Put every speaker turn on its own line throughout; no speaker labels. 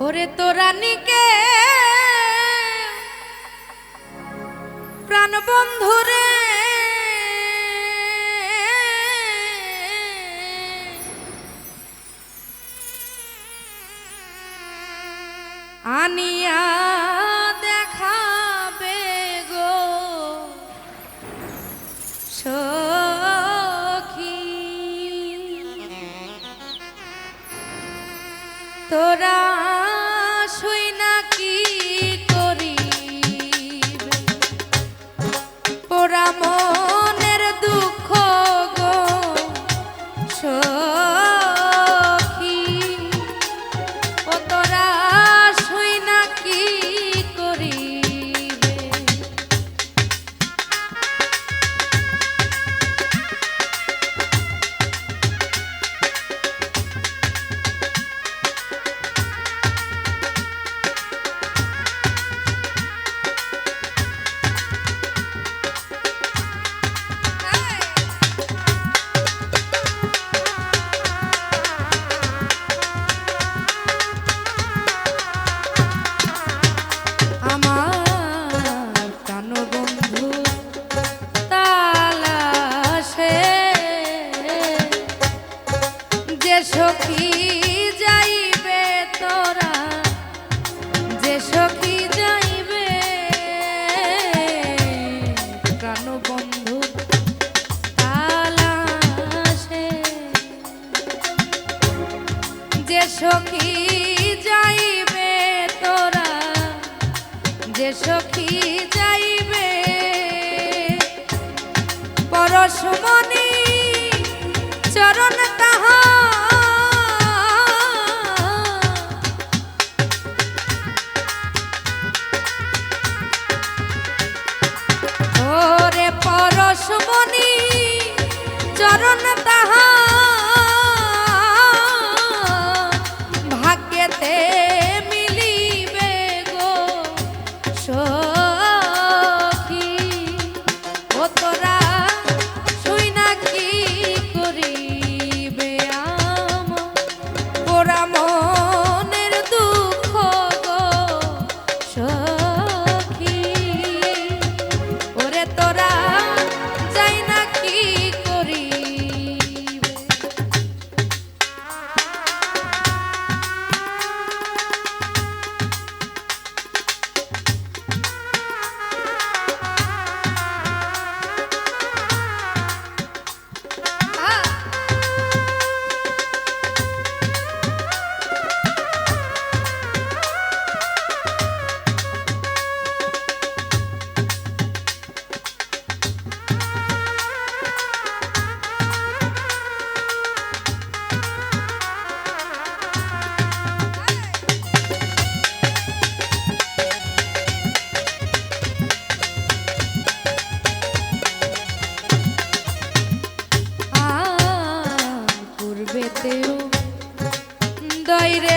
ওরে তোরানিকে প্রাণ বন্ধুরে আনিয়া যে সখী যাইবে তোরা, যে সখী যাইবে প্রাণ বন্ধু তালাশে যে সখী যাইবে তোরা, যে সখী যাইবে পরশমণি Love. দয় রে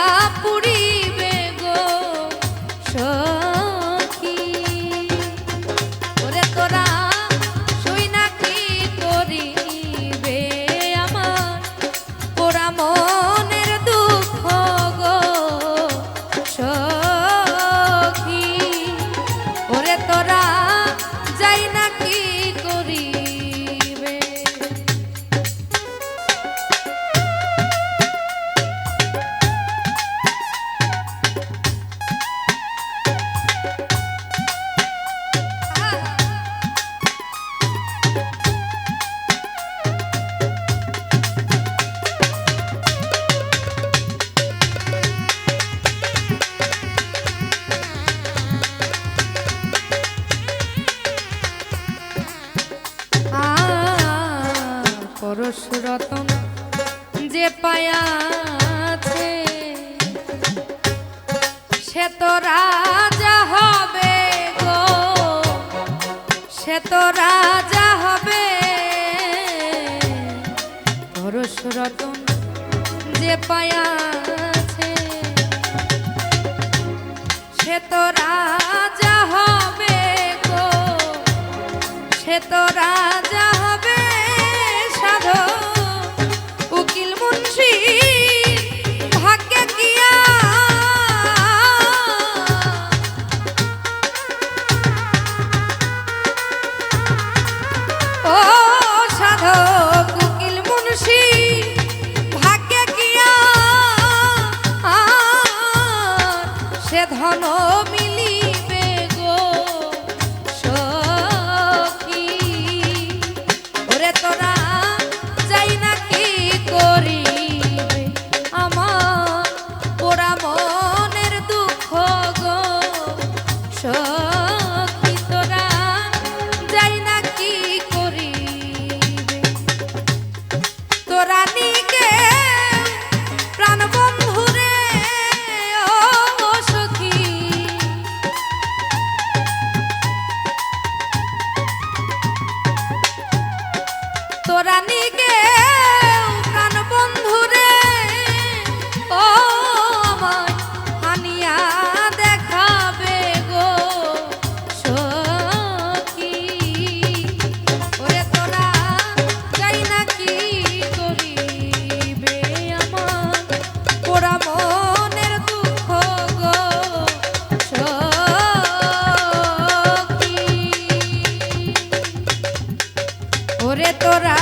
সে তো রাজা হবে। ধরস রতন যে পায়া আছে, সে তো রাজা হবে গো। সে তো রাজা Terra তোরা